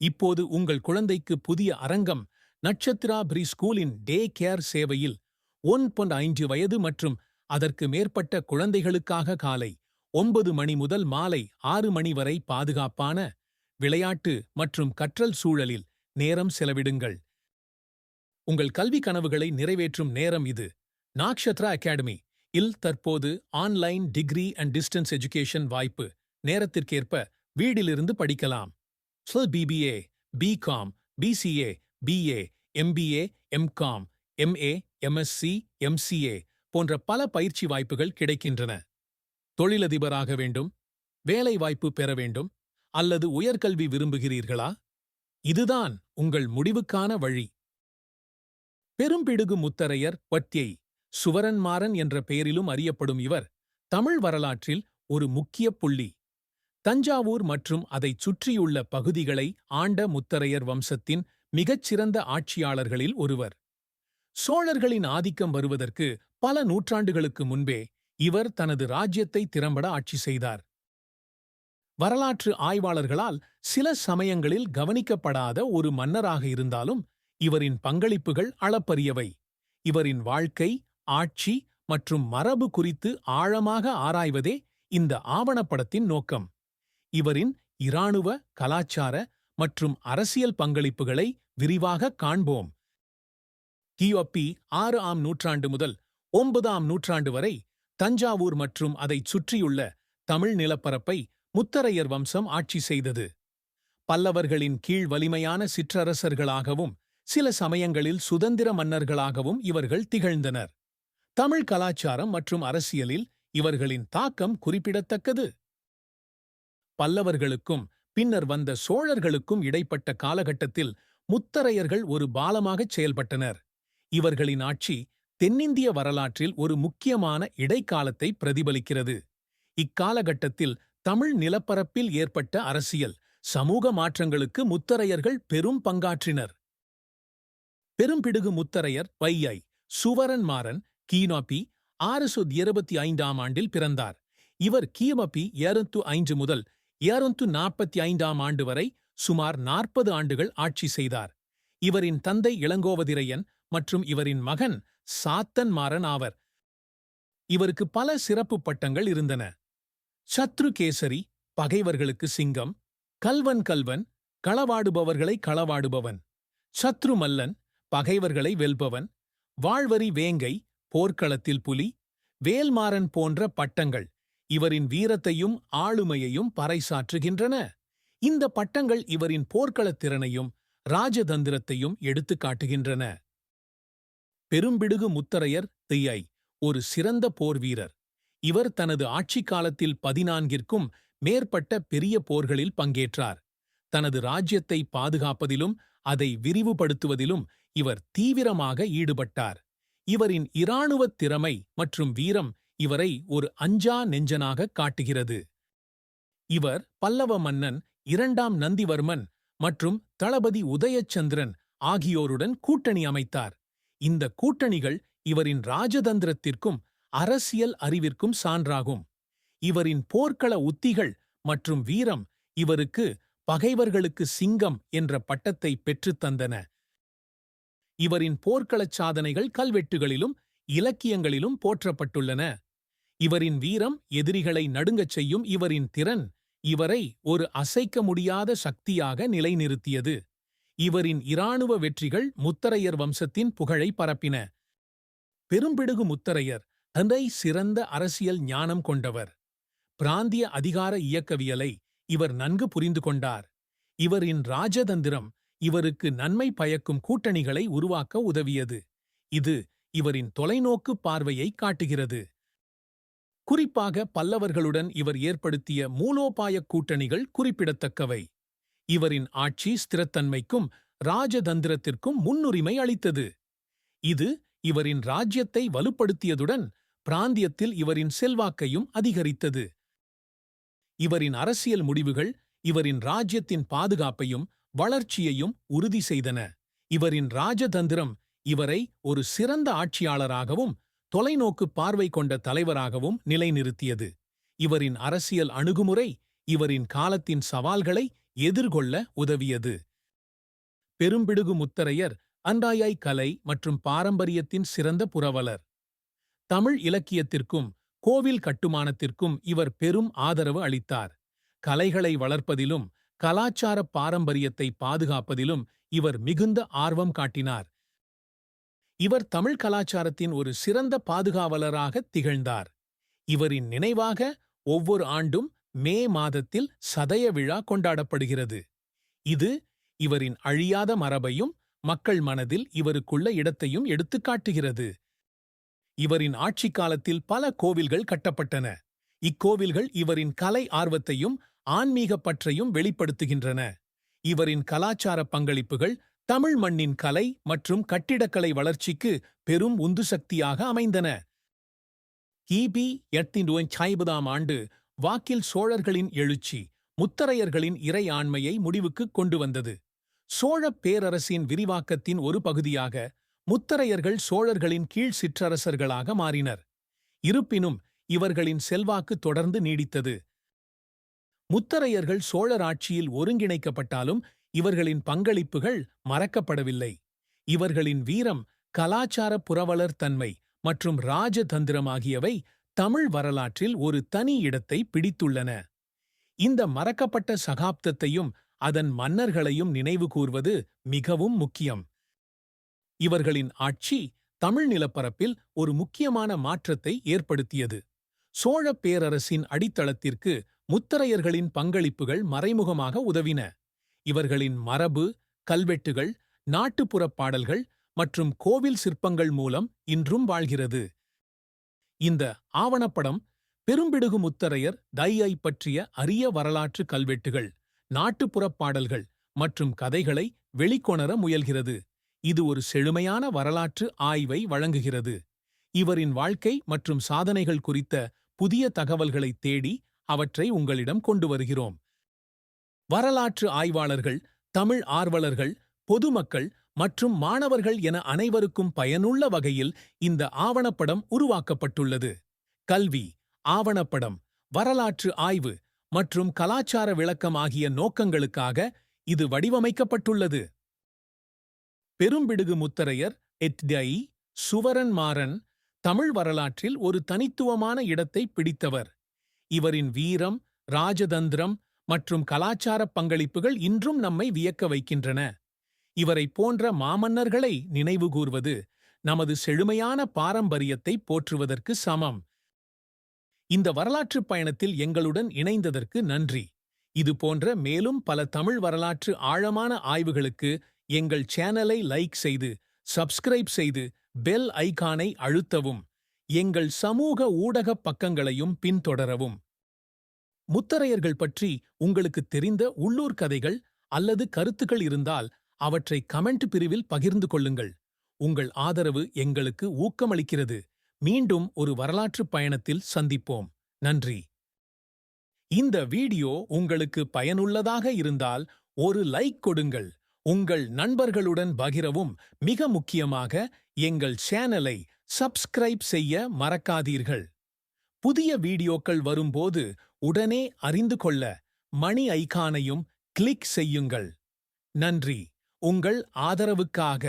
இப்போது உங்கள் குழந்தைக்கு புதிய அரங்கம் நட்சத்திரா பிரி ஸ்கூலின் டே கேர் சேவையில் ஒன் பொன் ஐந்து வயது மற்றும் அதற்கு மேற்பட்ட குழந்தைகளுக்காக காலை ஒன்பது மணி முதல் மாலை ஆறு மணி வரை பாதுகாப்பான விளையாட்டு மற்றும் கற்றல் சூழலில் நேரம் செலவிடுங்கள். உங்கள் கல்வி கனவுகளை நிறைவேற்றும் நேரம் இது. நாக்ஷத்ரா அகாடமி இல் தற்போது online degree and distance education வாய்ப்பு நேரத்திற்கேற்ப வீடிலிருந்து படிக்கலாம். சில BBA BCom BCA BA MBA MCom MA MSc MCA போன்ற பல பயிற்சி வாய்ப்புகள் கிடைக்கின்றன. தொழிலதிபராக வேண்டும் வேலை வாய்ப்பு பெற வேண்டும் அல்லது உயர்கல்வி விரும்புகிறீர்களா? இதுதான் உங்கள் முடிவுக்கான வழி. பெரும்பிடுகு முத்தரையர் பட்யை சுவரன்மாறன் என்ற பெயரிலும் அறியப்படும் இவர் தமிழ் வரலாற்றில் ஒரு முக்கிய புள்ளி. தஞ்சாவூர் மற்றும் அதைச் சுற்றியுள்ள பகுதிகளை ஆண்ட முத்தரையர் வம்சத்தின் மிகச்சிறந்த ஆட்சியாளர்களில் ஒருவர். சோழர்களின் ஆதிக்கம் வருவதற்கு பல நூற்றாண்டுகளுக்கு முன்பே இவர் தனது ராஜ்யத்தை திறம்பட ஆட்சி செய்தார். வரலாற்று ஆய்வாளர்களால் சில சமயங்களில் கவனிக்கப்படாத ஒரு மன்னராக இருந்தாலும் இவரின் பங்களிப்புகள் அளப்பரியவை. இவரின் வாழ்க்கை ஆட்சி மற்றும் மரபு குறித்து ஆழமாக ஆராய்வதே இந்த ஆவணப்படத்தின் நோக்கம். இவரின் இராணுவ கலாச்சார மற்றும் அரசியல் பங்களிப்புகளை விரிவாக காண்போம். கியோப்பி ஆறு ஆம் நூற்றாண்டு முதல் ஒன்பதாம் நூற்றாண்டு வரை தஞ்சாவூர் மற்றும் அதைச் சுற்றியுள்ள தமிழ் நிலப்பரப்பை முத்தரையர் வம்சம் ஆட்சி செய்தது. பல்லவர்களின் கீழ் வலிமையான சிற்றரசர்களாகவும் சில சமயங்களில் சுதந்திர மன்னர்களாகவும் இவர்கள் திகழ்ந்தனர். தமிழ் கலாச்சாரம் மற்றும் அரசியலில் இவர்களின் தாக்கம் குறிப்பிடத்தக்கது. பல்லவர்களுக்கும் பின்னர் வந்த சோழர்களுக்கும் இடைப்பட்ட காலகட்டத்தில் முத்தரையர்கள் ஒரு பாலமாகச் செயல்பட்டனர். இவர்களின் ஆட்சி தென்னிந்திய வரலாற்றில் ஒரு முக்கியமான இடைக்காலத்தை பிரதிபலிக்கிறது. இக்காலகட்டத்தில் தமிழ் நிலப்பரப்பில் ஏற்பட்ட அரசியல் சமூக மாற்றங்களுக்கு முத்தரையர்கள் பெரும் பங்காற்றினர். பெரும்பிடுகு முத்தரையர் வையை சுவரன்மாறன் கீனோபி ஆறு சுத் இருபத்தி ஐந்தாம் ஆண்டில் பிறந்தார். இவர் கியமபி இருநூத்து ஐந்து முதல் ஏறந்து நாற்பத்தி ஐந்தாம் ஆண்டு வரை சுமார் நாற்பது ஆண்டுகள் ஆட்சி செய்தார். இவரின் தந்தை இளங்கோவதிரையன் மற்றும் இவரின் மகன் சாத்தன் மாறன் ஆவர். இவருக்கு பல சிறப்பு பட்டங்கள் இருந்தன. சத்ரு கேசரி பகைவர்களுக்கு சிங்கம் கல்வன் கல்வன் களவாடுபவர்களை களவாடுபவன் சத்ரு மல்லன் பகைவர்களை வெல்பவன் வாழ்வரி வேங்கை போர்க்களத்தில் புலி வேல்மாறன் போன்ற பட்டங்கள். இவரின் வீரத்தையும் ஆளுமையையும் பறைசாற்றுகின்றன. இந்த பட்டங்கள் இவரின் போர்க்களத் திறனையும் ராஜதந்திரத்தையும் எடுத்துக் காட்டுகின்றன. பெரும்பிடுகு முத்தரையர் தியை ஒரு சிறந்த போர் வீரர். இவர் தனது ஆட்சிக் காலத்தில் பதினான்கிற்கும் மேற்பட்ட பெரிய போர்களில் பங்கேற்றார். தனது ராஜ்யத்தை பாதுகாப்பதிலும் அதை விரிவுபடுத்துவதிலும் இவர் தீவிரமாக ஈடுபட்டார். இவரின் இராணுவத் திறமை மற்றும் வீரம் இவரை ஒரு அஞ்சா நெஞ்சனாக காட்டுகிறது. இவர் பல்லவ மன்னன் இரண்டாம் நந்திவர்மன் மற்றும் தளபதி உதயச்சந்திரன் ஆகியோருடன் கூட்டணி அமைத்தார். இந்த கூட்டணிகள் இவரின் ராஜதந்திரத்திற்கும் அரசியல் அறிவிற்கும் சான்றாகும். இவரின் போர்க்கள உத்திகள் மற்றும் வீரம் இவருக்கு பகைவர்களுக்கு சிங்கம் என்ற பட்டத்தை பெற்றுத் தந்தன. இவரின் போர்க்களச் சாதனைகள் கல்வெட்டுகளிலும் இலக்கியங்களிலும் போற்றப்பட்டுள்ளன. இவரின் வீரம் எதிரிகளை நடுங்கச் செய்யும் இவரின் திறன் இவரை ஒரு அசைக்க முடியாத சக்தியாக நிலைநிறுத்தியது. இவரின் இராணுவ வெற்றிகள் முத்தரையர் வம்சத்தின் புகழை பரப்பின. பெரும்பிடுகு முத்தரையர் தந்தை சிறந்த அரசியல் ஞானம் கொண்டவர். பிராந்திய அதிகார இயக்கவியலை இவர் நன்கு புரிந்து கொண்டார். இவரின் ராஜதந்திரம் இவருக்கு நன்மை பயக்கும் கூட்டணிகளை உருவாக்க உதவியது. இது இவரின் தொலைநோக்கு பார்வையை காட்டுகிறது. குறிப்பாக பல்லவர்களுடன் இவர் ஏற்படுத்திய மூலோபாய கூட்டணிகள் குறிப்பிடத்தக்கவை. இவரின் ஆட்சி ஸ்திரத்தன்மைக்கும் ராஜதந்திரத்திற்கும் முன்னுரிமை அளித்தது. இது இவரின் ராஜ்யத்தை வலுப்படுத்தியதுடன் பிராந்தியத்தில் இவரின் செல்வாக்கையும் அதிகரித்தது. இவரின் அரசியல் முடிவுகள் இவரின் ராஜ்யத்தின் பாதுகாப்பையும் வளர்ச்சியையும் உறுதி செய்தன. இவரின் ராஜதந்திரம் இவரை ஒரு சிறந்த ஆட்சியாளராகவும் தொலைநோக்கு பார்வை கொண்ட தலைவராகவும் நிலைநிறுத்தியது. இவரின் அரசியல் அணுகுமுறை இவரின் காலத்தின் சவால்களை எதிர்கொள்ள உதவியது. பெரும்பிடுகு முத்தரையர் அன்றாயாய் கலை மற்றும் பாரம்பரியத்தின் சிறந்த புரவலர். தமிழ் இலக்கியத்திற்கும் கோவில் கட்டுமானத்திற்கும் இவர் பெரும் ஆதரவு அளித்தார். கலைகளை வளர்ப்பதிலும் கலாச்சார பாரம்பரியத்தை பாதுகாப்பதிலும் இவர் மிகுந்த ஆர்வம் காட்டினார். இவர் தமிழ் கலாச்சாரத்தின் ஒரு சிறந்த பாதுகாவலராக திகழ்ந்தார். இவரின் நினைவாக ஒவ்வொரு ஆண்டும் மே மாதத்தில் சதய விழா கொண்டாடப்படுகிறது. இது இவரின் அழியாத மரபையும் மக்கள் மனதில் இவருக்குள்ள இடத்தையும் எடுத்துக்காட்டுகிறது இவரின் ஆட்சிக் காலத்தில் பல கோவில்கள் கட்டப்பட்டன. இக்கோவில்கள் இவரின் கலை ஆர்வத்தையும் ஆன்மீக பற்றையும் வெளிப்படுத்துகின்றன. இவரின் கலாச்சார பங்களிப்புகள் தமிழ் மண்ணின் கலை மற்றும் கட்டிடக்கலை வளர்ச்சிக்கு பெரும் உந்து சக்தியாக அமைந்தன. கிபி எட்டின் ஐம்பதாம் ஆண்டு வாக்கில் சோழர்களின் எழுச்சி முத்தரையர்களின் இறை ஆண்மையை முடிவுக்கு கொண்டு வந்தது. சோழப் பேரரசின் விரிவாக்கத்தின் ஒரு பகுதியாக முத்தரையர்கள் சோழர்களின் கீழ் சிற்றரசர்களாக மாறினர். இருப்பினும் இவர்களின் செல்வாக்கு தொடர்ந்து நீடித்தது. முத்தரையர்கள் சோழர் ஆட்சியில் ஒருங்கிணைக்கப்பட்டாலும் இவர்களின் பங்களிப்புகள் மறக்கப்படவில்லை. இவர்களின் வீரம் கலாச்சார புரவலர் தன்மை மற்றும் ராஜதந்திரம் ஆகியவை தமிழ் வரலாற்றில் ஒரு தனி இடத்தை பிடித்துள்ளன. இந்த மறக்கப்பட்ட சகாப்தத்தையும் அதன் மன்னர்களையும் நினைவு கூர்வது மிகவும் முக்கியம். இவர்களின் ஆட்சி தமிழ் நிலப்பரப்பில் ஒரு முக்கியமான மாற்றத்தை ஏற்படுத்தியது. சோழப் பேரரசின் அடித்தளத்திற்கு முத்தரையர்களின் பங்களிப்புகள் மறைமுகமாக உதவின. இவர்களின் மரபு கல்வெட்டுகள் நாட்டுப்புறப் பாடல்கள் மற்றும் கோவில் சிற்பங்கள் மூலம் இன்றும் வாழ்கிறது. இந்த ஆவணப்படம் பெரும்பிடுகு முத்தரையர் தையை பற்றிய அரிய வரலாற்று கல்வெட்டுகள் நாட்டுப்புறப் பாடல்கள் மற்றும் கதைகளை வெளிக்கொணர முயல்கிறது. இது ஒரு செழுமையான வரலாற்று ஆய்வை வழங்குகிறது. இவரின் வாழ்க்கை மற்றும் சாதனைகள் குறித்த புதிய தகவல்களை தேடி அவற்றை உங்களிடம் கொண்டு வருகிறோம். வரலாற்று ஆய்வாளர்கள் தமிழ் ஆர்வலர்கள் பொதுமக்கள் மற்றும் மாணவர்கள் என அனைவருக்கும் பயனுள்ள வகையில் இந்த ஆவணப்படம் உருவாக்கப்பட்டுள்ளது. கல்வி ஆவணப்படம் வரலாற்று ஆய்வு மற்றும் கலாச்சார விளக்கம் ஆகிய நோக்கங்களுக்காக இது வடிவமைக்கப்பட்டுள்ளது. பெரும்பிடுகு முத்தரையர் எட்டை சுவரன் மாறன் தமிழ் வரலாற்றில் ஒரு தனித்துவமான இடத்தை பிடித்தவர். இவரின் வீரம் ராஜதந்திரம் மற்றும் கலாச்சார பங்களிப்புகள் இன்றும் நம்மை வியக்க வைக்கின்றன. இவரைப் போன்ற மாமன்னர்களை நினைவுகூர்வது நமது செழுமையான பாரம்பரியத்தை போற்றுவதற்கு சமம். இந்த வரலாற்றுப் பயணத்தில் எங்களுடன் இணைந்ததற்கு நன்றி. இது போன்ற மேலும் பல தமிழ் வரலாற்று ஆழமான ஆய்வுகளுக்கு எங்கள் சேனலை லைக் செய்து சப்ஸ்கிரைப் செய்து பெல் ஐகானை அழுத்தவும் எங்கள் சமூக ஊடகப் பக்கங்களையும் பின்தொடரவும். முத்தரையர்கள் பற்றி உங்களுக்கு தெரிந்த உள்ளூர் கதைகள் அல்லது கருத்துக்கள் இருந்தால் அவற்றை கமெண்ட் பிரிவில் பகிர்ந்து கொள்ளுங்கள். உங்கள் ஆதரவு எங்களுக்கு ஊக்கமளிக்கிறது. மீண்டும் ஒரு வரலாற்றுப் பயணத்தில் சந்திப்போம். நன்றி. இந்த வீடியோ உங்களுக்கு பயனுள்ளதாக இருந்தால் ஒரு லைக் கொடுங்கள். உங்கள் நண்பர்களுடன் பகிரவும் மிக முக்கியமாக எங்கள் சேனலை சப்ஸ்கிரைப் செய்ய மறக்காதீர்கள். புதிய வீடியோக்கள் வரும்போது உடனே அறிந்து கொள்ள மணி ஐகானையும் கிளிக் செய்யுங்கள். நன்றி. உங்கள் ஆதரவுக்காக.